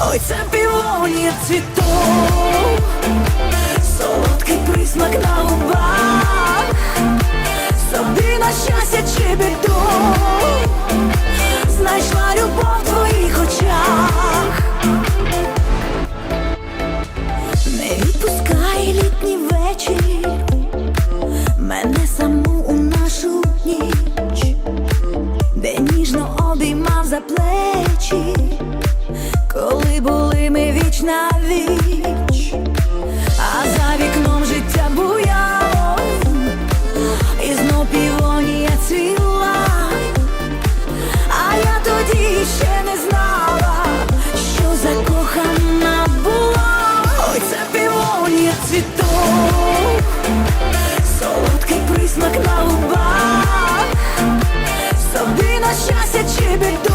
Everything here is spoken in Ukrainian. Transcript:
Ой, це півонія цвітов, солодкий присмак на губах, собі на щастя чи біду, знайшла любов в твоїх очах, не відпускай літній вечір, мене саму у нашу ніч, де ніжно обіймав за плечі віч віч, а за вікном життя буяло, і знов півонія цвіла, а я тоді ще не знала, що закохана була, ой це півонія цвіток, солодкий присмак на губах, собі на щастя чи біду.